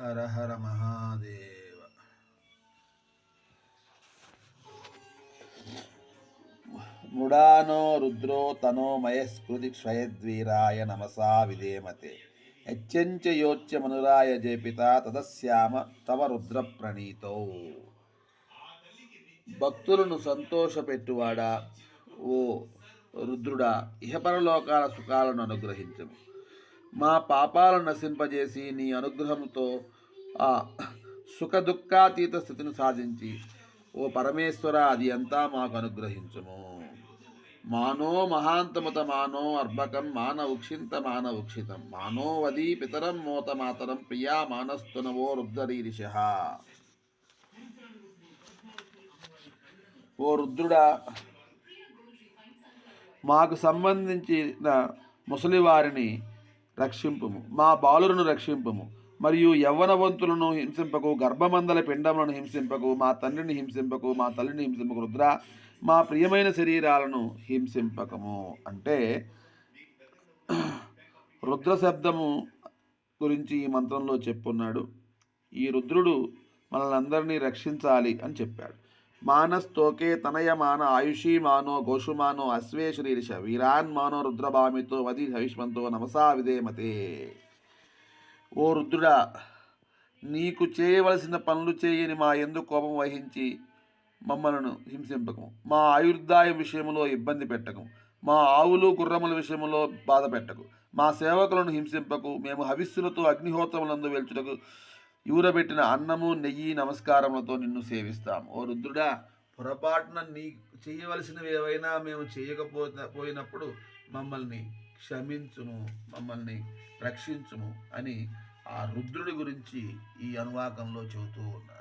హర హర మహాదేవ. మృడానో రుద్రో తనో మయస్కృతి క్షయద్వీరాయ నమసా విధేమతే. యచ్చంచ యోచ్యమనురాయ జేపిత తదశ్యామ తవ రుద్ర ప్రణీతో భక్తులను సంతోషపెట్టువాడా? ఓ రుద్రుడా ఇహపరలోకాల సుఖాలను అనుగ్రహించము. మా పాపాలను నశింపజేసి నీ అనుగ్రహంతో ఆ సుఖ దుఃఖాతీత స్థితిని సాధించి ఓ పరమేశ్వర అది అంతా మాకు అనుగ్రహించుము. మానో మహాంతముత మానో అర్భకం మాన ఉక్షింత మాన ఉక్షితం. మానో వది పితరం మోత మాతరం ప్రియా మానస్తునవో రుద్రరీరిష ఓ రుద్రుడా మాకు సంబంధించిన ముసలివారిని రక్షింపుము. మా బాలులను రక్షింపుము. మరియు యవ్వనవంతులను హింసింపకు గర్భమందల పిండములను హింసింపకు మా తండ్రిని హింసింపకు మా తల్లిని హింసింపకు రుద్ర మా ప్రియమైన శరీరాలను హింసింపకము. అంటే రుద్ర శబ్దము గురించి ఈ మంత్రంలో చెప్పున్నాడు. ఈ రుద్రుడు మనల్ని అందరినీ రక్షించాలి అని చెప్పాడు. మానస్తోకే తనయమాన ఆయుషీ మానో గోషుమానో అశ్వేశ్వరీరిష వీరాన్ మానో రుద్రభామితో వది హవిష్మంతో నమసా విధేమతే. ఓ రుద్రుడా నీకు చేయవలసిన పనులు చేయని మా ఎందు కోపం వహించి మమ్మలను హింసింపకము. మా ఆయుర్దాయం విషయంలో ఇబ్బంది పెట్టకము. మా ఆవులు గుర్రముల విషయంలో బాధ పెట్టకు. మా సేవకులను హింసింపకు. మేము హవిస్సులతో అగ్నిహోత్రములందు వెల్చుటకు ఊరబెట్టిన అన్నము నెయ్యి నమస్కారములతో నిన్ను సేవిస్తాం. ఓ రుద్రుడా పొరపాటున నీ చేయవలసినవి ఏవైనా మేము చేయకపోతే పోయినప్పుడు మమ్మల్ని క్షమించుము మమ్మల్ని రక్షించుము అని ఆ రుద్రుడి గురించి ఈ అనువాకంలో చెబుతూ ఉన్నారు.